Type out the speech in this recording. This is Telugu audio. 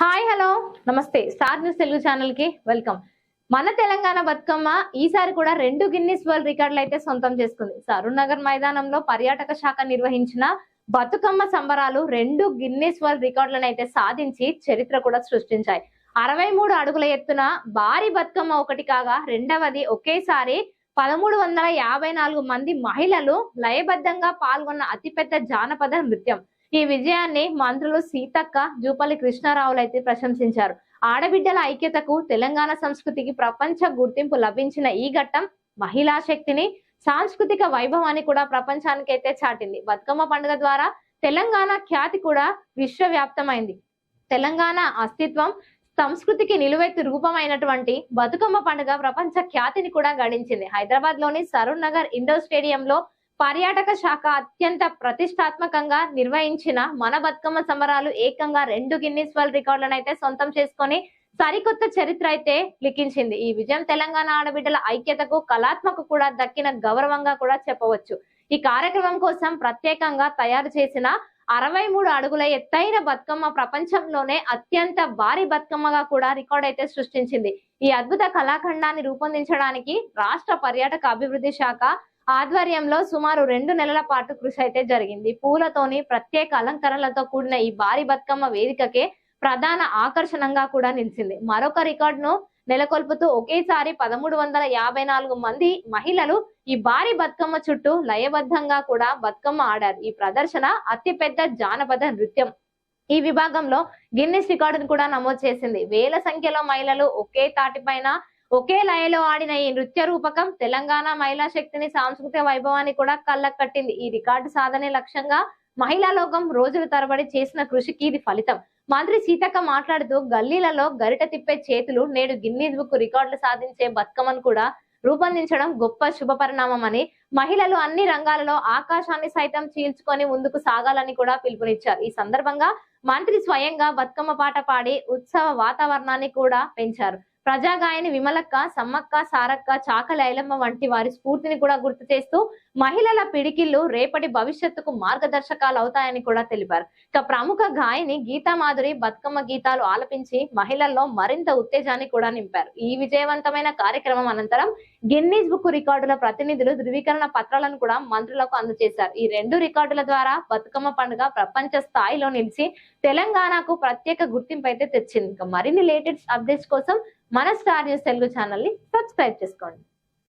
Hi hello. నమస్తే. స్టార్ న్యూస్ తెలుగు ఛానల్కి వెల్కమ్. మన తెలంగాణ బతుకమ్మ ఈసారి కూడా రెండు గిన్నిస్ వరల్డ్ రికార్డులు అయితే సొంతం చేసుకుంది. సరూర్ నగర్ మైదానంలో పర్యాటక శాఖ నిర్వహించిన బతుకమ్మ సంబరాలు రెండు గిన్నిస్ వరల్డ్ రికార్డులను అయితే సాధించి చరిత్ర కూడా సృష్టించాయి. అరవై మూడు అడుగుల ఎత్తున భారీ బతుకమ్మ ఒకటి కాగా రెండవది ఒకేసారి పదమూడు వందల యాభై నాలుగు మంది మహిళలు లయబద్ధంగా పాల్గొన్న అతిపెద్ద జానపద నృత్యం. ఈ విజయాన్ని మంత్రులు సీతక్క జూపల్లి కృష్ణారావులు అయితే ప్రశంసించారు. ఆడబిడ్డల ఐక్యతకు తెలంగాణ సంస్కృతికి ప్రపంచ గుర్తింపు లభించిన ఈ ఘట్టం మహిళా శక్తిని సాంస్కృతిక వైభవాన్ని కూడా ప్రపంచానికి అయితే చాటింది. బతుకమ్మ పండుగ ద్వారా తెలంగాణ ఖ్యాతి కూడా విశ్వవ్యాప్తమైంది. తెలంగాణ అస్తిత్వం సంస్కృతికి నిలువెత్తు రూపమైనటువంటి బతుకమ్మ పండుగ ప్రపంచ ఖ్యాతిని కూడా గడించింది. హైదరాబాద్లోని సరూర్ నగర్ ఇండోర్ స్టేడియంలో పర్యాటక శాఖ అత్యంత ప్రతిష్టాత్మకంగా నిర్వహించిన మన బతుకమ్మ సంబరాలు ఏకంగా రెండు గిన్నిస్ వరల్డ్ రికార్డులను అయితే సొంతం చేసుకొని సరికొత్త చరిత్ర అయితే లిఖించింది. ఈ విజయం తెలంగాణ ఆడబిడ్డల ఐక్యతకు కళాత్మక కూడా దక్కిన గౌరవంగా కూడా చెప్పవచ్చు. ఈ కార్యక్రమం కోసం ప్రత్యేకంగా తయారు చేసిన అరవై మూడు అడుగుల ఎత్తైన బతుకమ్మ ప్రపంచంలోనే అత్యంత భారీ బతుకమ్మగా కూడా రికార్డ్ అయితే సృష్టించింది. ఈ అద్భుత కళాఖండాన్ని రూపొందించడానికి రాష్ట్ర పర్యాటక అభివృద్ధి శాఖ ఆధ్వర్యంలో సుమారు రెండు నెలల పాటు కృషి అయితే జరిగింది. పూలతోని ప్రత్యేక అలంకరణలతో కూడిన ఈ భారీ బతుకమ్మ వేదికకే ప్రధాన ఆకర్షణంగా కూడా నిలిచింది. మరొక రికార్డును నెలకొల్పుతూ ఒకేసారి పదమూడు వందల యాభై నాలుగు మంది మహిళలు ఈ భారీ బతుకమ్మ చుట్టూ లయబద్ధంగా కూడా బతుకమ్మ ఆడారు. ఈ ప్రదర్శన అతిపెద్ద జానపద నృత్యం. ఈ విభాగంలో గిన్నిస్ రికార్డును కూడా నమోదు చేసింది. వేల సంఖ్యలో మహిళలు ఒకే తాటిపైన ఒకే లయలో ఆడిన ఈ నృత్య రూపకం తెలంగాణ మహిళా శక్తిని సాంస్కృతిక వైభవాన్ని కూడా కళ్ళకు కట్టింది. ఈ రికార్డు సాధనే లక్ష్యంగా మహిళా లోకం రోజుల తరబడి చేసిన కృషికి ఇది ఫలితం. మంత్రి సీతక్క మాట్లాడుతూ గల్లీలలో గరిట తిప్పే చేతులు నేడు గిన్నీస్ బుక్ రికార్డులు సాధించే బతుకమ్మను కూడా రూపొందించడం గొప్ప శుభ పరిణామం అని మహిళలు అన్ని రంగాలలో ఆకాశాన్ని సైతం చీల్చుకొని ముందుకు సాగాలని కూడా పిలుపునిచ్చారు. ఈ సందర్భంగా మంత్రి స్వయంగా బతుకమ్మ పాట పాడి ఉత్సవ వాతావరణాన్ని కూడా పెంచారు. ప్రజాగాయని విమలక్క సమ్మక్క సారక్క చాకలైలమ్మ వంటి వారి స్ఫూర్తిని కూడా గుర్తు చేస్తూ మహిళల పిడికిళ్ళు రేపటి భవిష్యత్తుకు మార్గదర్శకాలు అవుతాయని కూడా తెలిపారు. ఇక ప్రముఖ గాయని గీతా మాధురి బతుకమ్మ గీతాలు ఆలపించి మహిళల్లో మరింత ఉత్తేజాన్ని కూడా నింపారు. ఈ విజయవంతమైన కార్యక్రమం అనంతరం గిన్నీస్ బుక్ రికార్డుల ప్రతినిధులు ధృవీకరణ పత్రాలను కూడా మంత్రులకు అందజేశారు. ఈ రెండు రికార్డుల ద్వారా బతుకమ్మ పండుగ ప్రపంచ స్థాయిలో నిలిచి తెలంగాణకు ప్రత్యేక గుర్తింపు అయితే తెచ్చింది. ఇంకా మరిన్ని లేటెస్ట్ అప్డేట్స్ కోసం మన స్టార్ న్యూస్ తెలుగు ఛానల్ని సబ్స్క్రైబ్ చేసుకోండి.